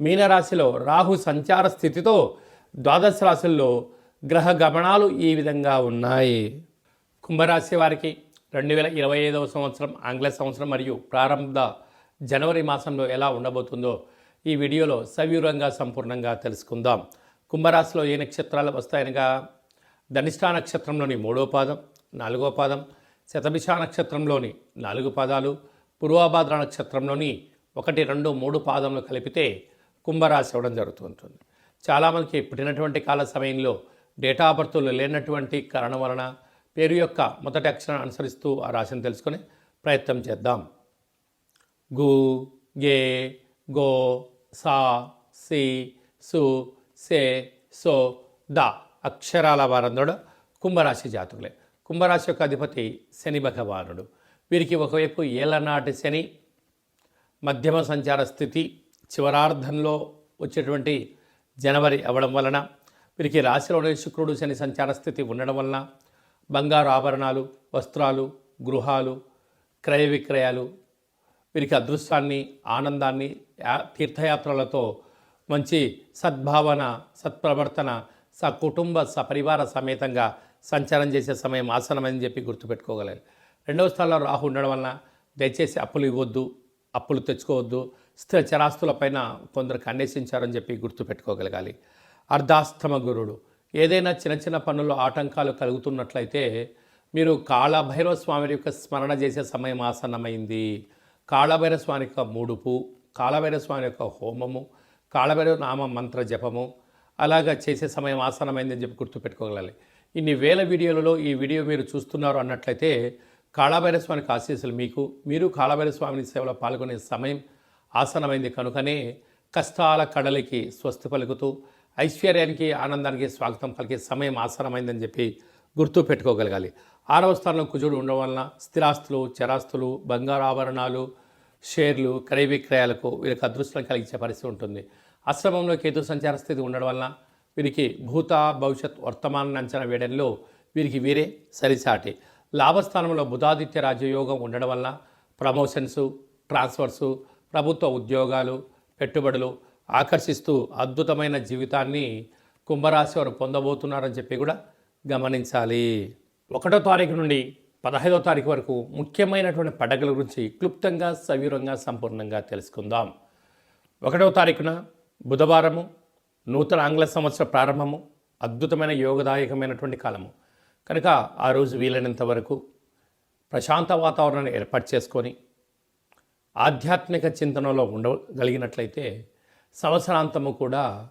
మీనరాశిలో రాహు సంచార స్థితితో ద్వాదశ రాశుల్లో గ్రహ గమనాలు ఈ విధంగా ఉన్నాయి. కుంభరాశి వారికి రెండు వేల ఇరవై ఐదవ సంవత్సరం ఆంగ్ల సంవత్సరం మరియు ప్రారంభ జనవరి మాసంలో ఎలా ఉండబోతుందో ఈ వీడియోలో సవివరంగా సంపూర్ణంగా తెలుసుకుందాం. కుంభరాశిలో ఏ నక్షత్రాలు వస్తాయనగా ధనిష్టా నక్షత్రంలోని మూడో పాదం నాలుగో పాదం శతభిష నక్షత్రంలోని నాలుగు పాదాలు పూర్వాభాద్ర నక్షత్రంలోని ఒకటి రెండు మూడు పాదములు కలిపితే కుంభరాశి అవ్వడం జరుగుతుంటుంది చాలామందికి పుట్టినటువంటి కాల సమయంలో డేటా ఆఫ్ బర్త్లు లేనటువంటి కారణం వలన పేరు యొక్క మొదటి అక్షరాన్ని అనుసరిస్తూ ఆ రాశిని తెలుసుకొని ప్రయత్నం చేద్దాం. గు గే గో సా సి సు సే సో ద అక్షరాల వారందరూ కుంభరాశి జాతకులే. కుంభరాశి యొక్క అధిపతి శని భగవానుడు. వీరికి ఒకవైపు ఏళ్ళనాటి శని మధ్యమ సంచార స్థితి చివరార్ధంలో వచ్చేటువంటి జనవరి అవ్వడం వలన వీరికి రాశిలోనే శుక్రుడు శని సంచార స్థితి ఉండడం వలన బంగారు ఆభరణాలు వస్త్రాలు గృహాలు క్రయ విక్రయాలు వీరికి అదృష్టాన్ని ఆనందాన్ని తీర్థయాత్రలతో మంచి సద్భావన సత్ప్రవర్తన సకుటుంబ సపరివార సమేతంగా సంచారం చేసే సమయం ఆసనమని చెప్పి గుర్తుపెట్టుకోగలరు రెండవ స్థానంలో రాహు ఉండడం వలన దయచేసి అప్పులు ఇవ్వద్దు. అప్పులు తెచ్చుకోవద్దు స్థిర చరాస్తులపైన కొందరికి అన్వేషించారని చెప్పి గుర్తుపెట్టుకోగలగాలి. అర్ధాస్తమ గురుడు. ఏదైనా చిన్న చిన్న పనుల్లో ఆటంకాలు కలుగుతున్నట్లయితే మీరు కాళభైరవ స్వామి యొక్క స్మరణ చేసే సమయం ఆసన్నమైంది. కాళభైరవ స్వామి యొక్క ముడుపు కాళభైరవ స్వామి యొక్క హోమము కాళభైరవ నామ మంత్ర జపము అలాగా చేసే సమయం ఆసనమైందని చెప్పి గుర్తుపెట్టుకోగలాలి ఇన్ని వేల వీడియోలలో ఈ వీడియో మీరు చూస్తున్నారు అన్నట్లయితే కాళభైరవ స్వామికి ఆశీస్సులు మీకు. మీరు కాళభైరవ స్వామిని సేవలో పాల్గొనే సమయం ఆసనమైంది కనుకనే కష్టాల కడలికి స్వస్తి పలుకుతూ ఐశ్వర్యానికి ఆనందానికి స్వాగతం పలికే సమయం ఆసనమైందని చెప్పి గుర్తు పెట్టుకోగలగాలి. ఆరవ స్థానంలో కుజుడు ఉండడం వలన స్థిరాస్తులు చరాస్తులు బంగారు ఆభరణాలు షేర్లు క్రయ విక్రయాలకు వీరికి అదృష్టం కలిగించే పరిస్థితి ఉంటుంది. ఆశ్రమంలో కేతు సంచార స్థితి ఉండడం వలన వీరికి భూత భవిష్యత్ వర్తమానాన్ని అంచనా వేయడంలో వీరికి వీరే సరిసాటి. లాభస్థానంలో బుధాదిత్య రాజయోగం ఉండడం వల్ల ప్రమోషన్స్ ట్రాన్స్ఫర్సు ప్రభుత్వ ఉద్యోగాలు పెట్టుబడులు ఆకర్షిస్తూ అద్భుతమైన జీవితాన్ని కుంభరాశి వారు పొందబోతున్నారని చెప్పి కూడా గమనించాలి. ఒకటో తారీఖు నుండి పదహైదో తారీఖు వరకు ముఖ్యమైనటువంటి పండగల గురించి క్లుప్తంగా సవివరంగా సంపూర్ణంగా తెలుసుకుందాం. ఒకటవ తారీఖున బుధవారము నూతన ఆంగ్ల సంవత్సర ప్రారంభము అద్భుతమైన యోగదాయకమైనటువంటి కాలము. కనుక ఆ రోజు వీలైనంత వరకు ప్రశాంత వాతావరణాన్ని ఏర్పాటు చేసుకొని ఆధ్యాత్మిక చింతనలో ఉండగలిగినట్లయితే సంవత్సరాంతము కూడా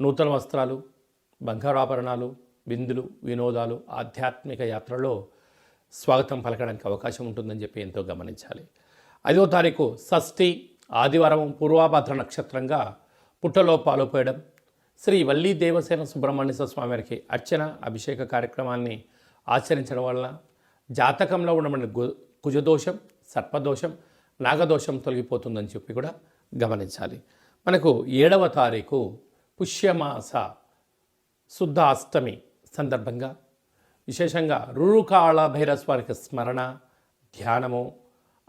నూతన వస్త్రాలు బంగారాభరణాలు విందులు వినోదాలు ఆధ్యాత్మిక యాత్రలో స్వాగతం పలకడానికి అవకాశం ఉంటుందని చెప్పి ఎంతో గమనించాలి. ఐదో తారీఖు షష్ఠి ఆదివారం పూర్వాభద్ర నక్షత్రంగా పుట్టలో పాలుపోయడం శ్రీ వల్లీ దేవసేన సుబ్రహ్మణ్య స్వామివారికి అర్చన అభిషేక కార్యక్రమాన్ని ఆచరించడం వలన జాతకంలో ఉండబడిన గు- కుజదోషం సర్పదోషం నాగదోషం తొలగిపోతుందని చెప్పి కూడా గమనించాలి. మనకు ఏడవ తారీఖు పుష్యమాస శుద్ధ అష్టమి సందర్భంగా విశేషంగా రురుకాళ భైరస్వానికి స్మరణ ధ్యానము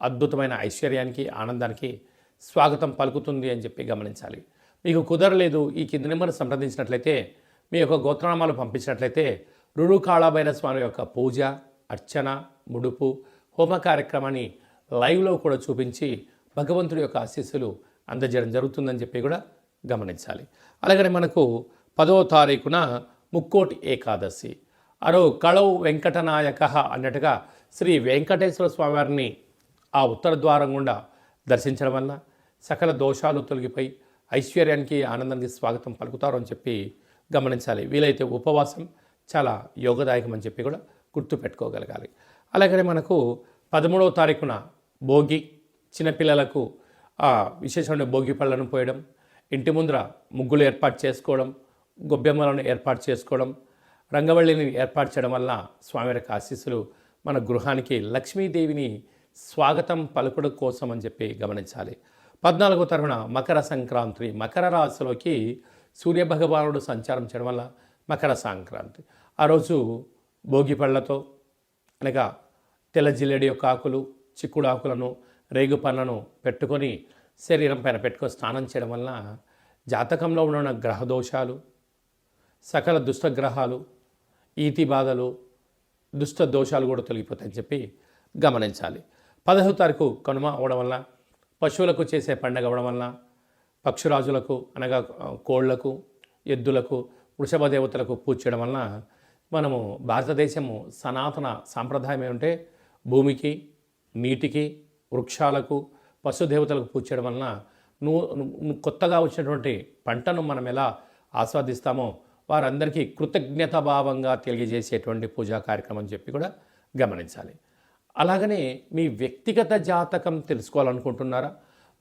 అద్భుతమైన ఐశ్వర్యానికి ఆనందానికి స్వాగతం పలుకుతుంది అని చెప్పి గమనించాలి. మీకు కుదరలేదు ఈ కింది నెంబర్ను సంప్రదించినట్లయితే మీ యొక్క గోత్రనామాలు పంపించినట్లయితే రురుకాళ స్వామి యొక్క పూజ అర్చన ముడుపు హోమ కార్యక్రమాన్ని లైవ్లో కూడా చూపించి భగవంతుడి యొక్క ఆశీస్సులు అందజేయడం జరుగుతుందని చెప్పి కూడా గమనించాలి. అలాగనే మనకు పదవ తారీఖున ముక్కోటి ఏకాదశి. అరో కళౌ వెంకటనాయక అన్నట్టుగా శ్రీ వెంకటేశ్వర స్వామివారిని ఆ ఉత్తర ద్వారం గుండా దర్శించడం వల్ల సకల దోషాలు తొలగిపోయి ఐశ్వర్యానికి ఆనందానికి స్వాగతం పలుకుతారు అని చెప్పి గమనించాలి. వీలైతే ఉపవాసం చాలా యోగదాయకం అని చెప్పి కూడా గుర్తుపెట్టుకోగలగాలి అలాగనే మనకు పదమూడవ తారీఖున భోగి చిన్నపిల్లలకు ఆ విశేషమైన భోగి పళ్ళను పోయడం ఇంటి ముందర ముగ్గులు ఏర్పాటు చేసుకోవడం గొబ్బెమ్మలను ఏర్పాటు చేసుకోవడం రంగవల్లిని ఏర్పాటు చేయడం వల్ల స్వామివారికి ఆశీస్సులు మన గృహానికి లక్ష్మీదేవిని స్వాగతం పలుకుడు కోసం అని చెప్పి గమనించాలి. పద్నాలుగో తరఫున మకర సంక్రాంతి. మకర రాశిలోకి సూర్యభగవానుడు సంచారం చేయడం వల్ల మకర సంక్రాంతి. ఆ రోజు భోగి పళ్ళతో అనగా తెల్ల జిల్లేడి యొక్క ఆకులు చిక్కుడు ఆకులను రేగు పళ్ళను పెట్టుకొని శరీరం పైన పెట్టుకొని స్నానం చేయడం వలన జాతకంలో ఉన్న గ్రహ దోషాలు సకల దుష్టగ్రహాలు ఈతి బాధలు దుష్ట దోషాలు కూడా తొలగిపోతాయని చెప్పి గమనించాలి. పదహో తారీఖు కనుమ అవడం వల్ల పశువులకు చేసే పండగ అవ్వడం వలన పక్షురాజులకు అనగా కోళ్ళకు ఎద్దులకు వృషభ దేవతలకు పూజ చేయడం వలన మనము భారతదేశము సనాతన సాంప్రదాయం ఏమంటే భూమికి నీటికి వృక్షాలకు పశుదేవతలకు పూజ చేయడం వలన నువ్వు కొత్తగా వచ్చినటువంటి పంటను మనం ఎలా ఆస్వాదిస్తామో వారందరికీ కృతజ్ఞత భావంగా తెలియజేసేటువంటి పూజా కార్యక్రమం చెప్పి కూడా గమనించాలి. అలాగనే మీ వ్యక్తిగత జాతకం తెలుసుకోవాలనుకుంటున్నారా?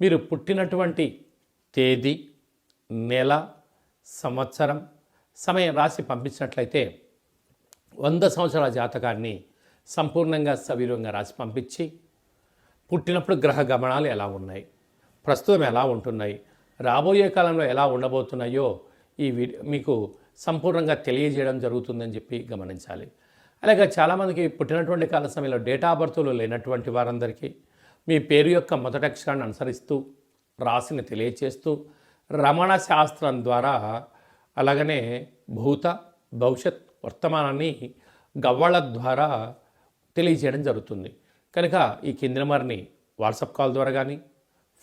మీరు పుట్టినటువంటి తేదీ నెల సంవత్సరం సమయం రాసి పంపించినట్లయితే వంద సంవత్సరాల జాతకాన్ని సంపూర్ణంగా సవీరంగా రాసి పంపించి పుట్టినప్పుడు గ్రహ గమనాలు ఎలా ఉన్నాయి? ప్రస్తుతం ఎలా ఉంటున్నాయి? రాబోయే కాలంలో ఎలా ఉండబోతున్నాయో ఈ మీకు సంపూర్ణంగా తెలియజేయడం జరుగుతుందని చెప్పి గమనించాలి. అలాగే చాలామందికి పుట్టినటువంటి కాల సమయంలో డేటా ఆఫ్ బర్త్లు లేనటువంటి వారందరికీ మీ పేరు యొక్క మొదటి అక్షరాన్ని అనుసరిస్తూ రాశిని తెలియచేస్తూ రమణ శాస్త్రం ద్వారా అలాగనే భూత భవిష్యత్ వర్తమానాన్ని గవ్వళ ద్వారా తెలియజేయడం జరుగుతుంది. కనుక ఈ కింది నెంబర్ని వాట్సాప్ కాల్ ద్వారా కానీ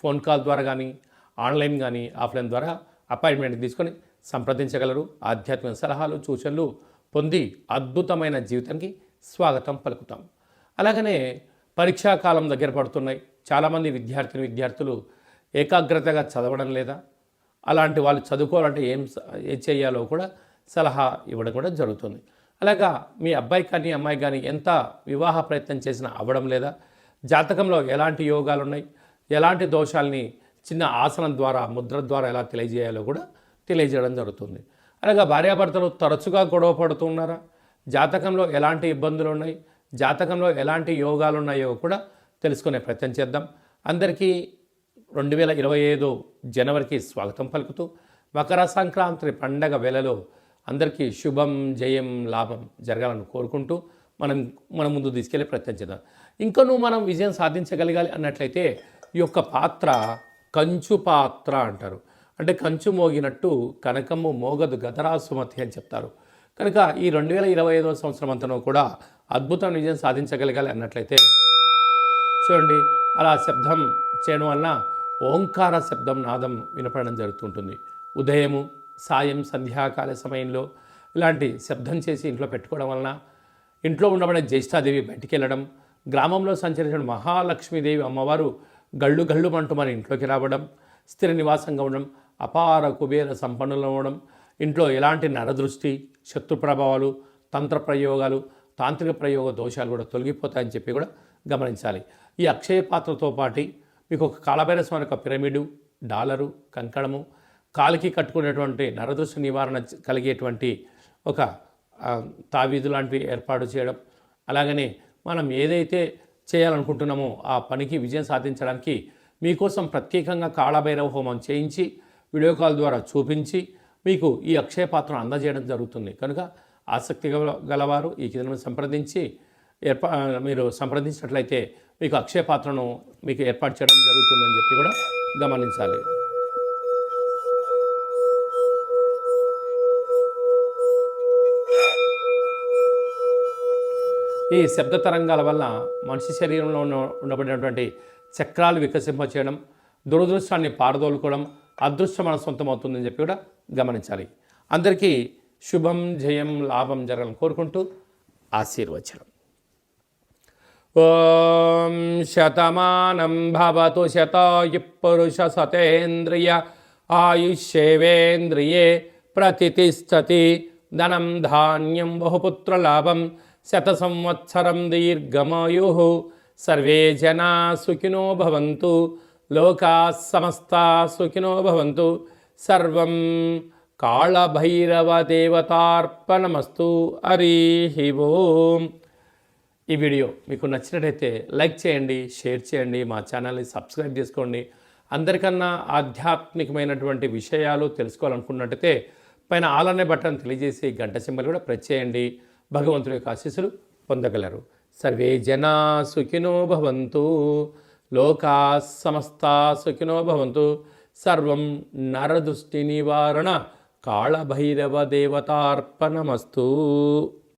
ఫోన్ కాల్ ద్వారా కానీ ఆన్లైన్ కానీ ఆఫ్లైన్ ద్వారా అపాయింట్మెంట్ తీసుకొని సంప్రదించగలరు. ఆధ్యాత్మిక సలహాలు సూచనలు పొంది అద్భుతమైన జీవితానికి స్వాగతం పలుకుతాం. అలాగనే పరీక్షా కాలం దగ్గర పడుతున్నాయి. చాలామంది విద్యార్థిని విద్యార్థులు ఏకాగ్రతగా చదవడం లేదా అలాంటి వాళ్ళు చదువుకోవాలంటే ఏం ఏం చేయాలో కూడా సలహా ఇవ్వడం కూడా జరుగుతుంది. అలాగా మీ అబ్బాయి కానీ అమ్మాయి కానీ ఎంత వివాహ ప్రయత్నం చేసినా అవ్వడం లేదా జాతకంలో ఎలాంటి యోగాలు ఉన్నాయి ఎలాంటి దోషాలని చిన్న ఆసనం ద్వారా ముద్ర ద్వారా ఎలా తెలియజేయాలో కూడా తెలియజేయడం జరుగుతుంది. అనగా భార్యాభర్తలు తరచుగా గొడవ పడుతున్నారా జాతకంలో ఎలాంటి ఇబ్బందులు ఉన్నాయి? జాతకంలో ఎలాంటి యోగాలు ఉన్నాయో కూడా తెలుసుకునే ప్రయత్నం చేద్దాం. అందరికీ రెండు వేల ఇరవై ఐదు జనవరికి స్వాగతం పలుకుతూ మకర సంక్రాంతి పండగ వేళలో అందరికీ శుభం జయం లాభం జరగాలని కోరుకుంటూ మనం మన ముందు తీసుకెళ్ళి ప్రయత్నం చేద్దాం. ఇంకనూ మనం విజయం సాధించగలగాలి అన్నట్లయితే ఈ యొక్క పాత్ర కంచు పాత్ర అంటారు. అంటే కంచు మోగినట్టు కనకము మోగదు గదరా సుమతి అని చెప్తారు. కనుక ఈ రెండు వేల ఇరవై ఐదవ సంవత్సరం అంతనూ కూడా అద్భుతం విజయం సాధించగలగాలి అన్నట్లయితే చూడండి అలా శబ్దం చేయడం వలన ఓంకార శబ్దం నాదం వినపడడం జరుగుతుంటుంది. ఉదయము సాయం సంధ్యాకాల సమయంలో ఇలాంటి శబ్దం చేసి ఇంట్లో పెట్టుకోవడం వలన ఇంట్లో ఉండబడే జ్యేష్ఠాదేవి బయటికి వెళ్ళడం గ్రామంలో సంచరించిన మహాలక్ష్మీదేవి అమ్మవారు గళ్ళు గళ్ళు అంటూ మన ఇంట్లోకి రావడం స్థిర నివాసంగా ఉండడం అపార కుబేర సంపన్నులు అవ్వడం ఇంట్లో ఎలాంటి నరదృష్టి శత్రు ప్రభావాలు తంత్ర ప్రయోగాలు తాంత్రిక ప్రయోగ దోషాలు కూడా తొలగిపోతాయని చెప్పి కూడా గమనించాలి. ఈ అక్షయ పాత్రతో పాటు మీకు ఒక కాలభైరస్వామి యొక్క పిరమిడు డాలరు కంకణము కాలికి కట్టుకునేటువంటి నరదృష్టి నివారణ కలిగేటువంటి ఒక తావీదు లాంటివి ఏర్పాటు చేయడం అలాగనే మనం ఏదైతే చేయాలనుకుంటున్నామో ఆ పనికి విజయం సాధించడానికి మీకోసం ప్రత్యేకంగా కాళభైరవ హోమం చేయించి వీడియో కాల్ ద్వారా చూపించి మీకు ఈ అక్షయ పాత్రను అందజేయడం జరుగుతుంది. కనుక ఆసక్తి గల గలవారు ఈ కింద సంప్రదించి ఏర్పా మీరు సంప్రదించినట్లయితే మీకు అక్షయ పాత్రను మీకు ఏర్పాటు చేయడం జరుగుతుందని చెప్పి కూడా గమనించాలి. ఈ శబ్ద తరంగాల వల్ల మనిషి శరీరంలో ఉన్న ఉండబడినటువంటి చక్రాలు వికసింప చేయడం దురదృష్టాన్ని పారదోలుకోవడం అదృష్టం మన సొంతమవుతుందని చెప్పి కూడా గమనించాలి. అందరికీ శుభం జయం లాభం జరగాలని కోరుకుంటూ ఆశీర్వచనం. ఓం శతమానం భవతు శతాయు పురుష సతేంద్రియ ఆయుష్యేవేంద్రియే ప్రతిష్టతి ధనం ధాన్యం బహుపుత్రలాభం శత సంవత్సరం దీర్ఘమాయు. సర్వే జనా సుఖినో భవంతు. లోకా సమస్త సుఖినో భవంతు. సర్వం కాళభైరవ దేవతార్పణమస్తు హరి ఓం. ఈ వీడియో మీకు నచ్చినట్టయితే లైక్ చేయండి షేర్ చేయండి మా ఛానల్ని సబ్స్క్రైబ్ చేసుకోండి. అందరికన్నా ఆధ్యాత్మికమైనటువంటి విషయాలు తెలుసుకోవాలనుకున్నట్టయితే పైన ఆలనే బట్టను బటన్ తెలియజేసి గంట సింబల్ కూడా ప్రెస్ చేయండి. భగవంతుడి యొక్క ఆశీస్సులు పొందగలరు. సర్వే జనా సుఖినో భవంతు. లోకా సమస్తా సుఖినో భవంతు. సర్వం నరదృష్టి నివారణ. కాళభైరవ దేవతార్పణమస్తూ.